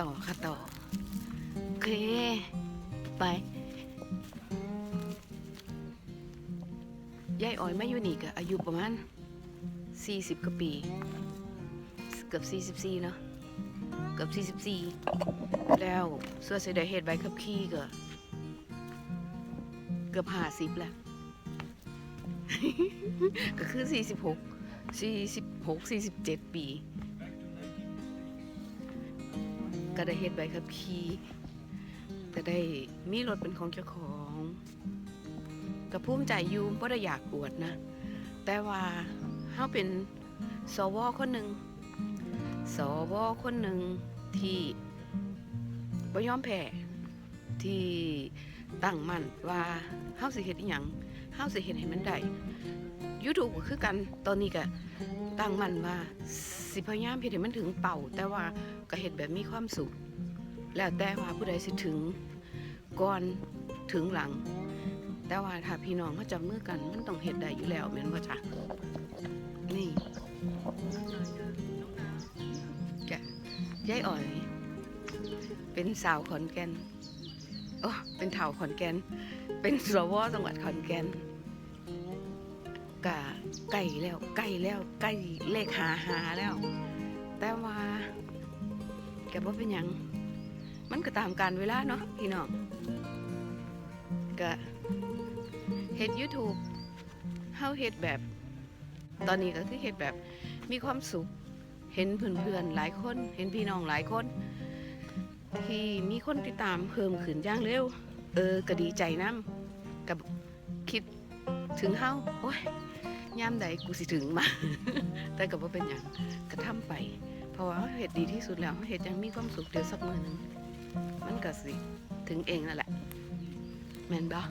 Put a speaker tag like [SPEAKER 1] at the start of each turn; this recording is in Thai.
[SPEAKER 1] ต่อค่ะต่อ โอเค ไปยายอ้อยมาอยู่นี่ก็อายุประมาณ 40กว่าปี เกือบ 44 เนาะ เกือบ 44 แล้วเสื้อเสียดายเหตุใบขับขี่ก็เกือบห้าสิบแล้ว ก็คือสี่สิบหกสี่สิบหกสี่สิบเจ็ดปี ก็ได้เฮ็ดใบขับขี่ก็ได้มีรถเป็นของเจ้าของก็ภูมิใจอยู่บ่ได้อยากอวดนะ แต่ว่าเฮาเป็นสวคนหนึ่งสวคนหนึ่งที่บ่ยอมแพ้ที่ตั้งมั่นว่าเฮาสิเฮ็ดอีหยังเฮาสิเฮ็ดให้มันได้ YouTube คือกันตอนนี้ก็ตั้งมันว่าสิพยายามเฮ็ดให้มันถึงเป่า แต่ว่าก็เห็ุแบบมีความสุข แล้วแต่ว่าผู้ใดสิถึงก่อนถึงหลัง แต่ว่าถ้าพี่น้องมาจับมือกันมันต้องเห็ุได้อยู่แล้วเหมือนว่าจ้ะนี่แกะยายอ่อยเป็นสาวขอนแก่นโอ้เป็นเถ่าขอนแก่นเป็นสวจังหวัดขอนแก่น กะไก่แล้วไก่แล้วไก่เลขหาหาแล้ว แต่ว่าแกบ่เป็นยัง มันก็ตามการเวลาเนาะพี่น้องก็เฮ็ด YouTube เฮาเฮ็ดแบบ ตอนนี้ก็คือเฮ็ดแบบมีความสุข เห็นเพื่อนๆหลายคน เห็นพี่น้องหลายคน ที่มีคนติดตามเพิ่มขึ้นอย่างเร็ว เออก็ดีใจนำกับคิดถึงเฮาโอ้ย ย่ามใดกูสิถึงมา แต่กับว่าเป็นอย่างกระทำไป เพราะว่าเหตุดีที่สุดแล้วเหตุยังมีความสุขเดียวสักมื้อนึงมันก็สิถึงเองนั่นแหละแมนบ้า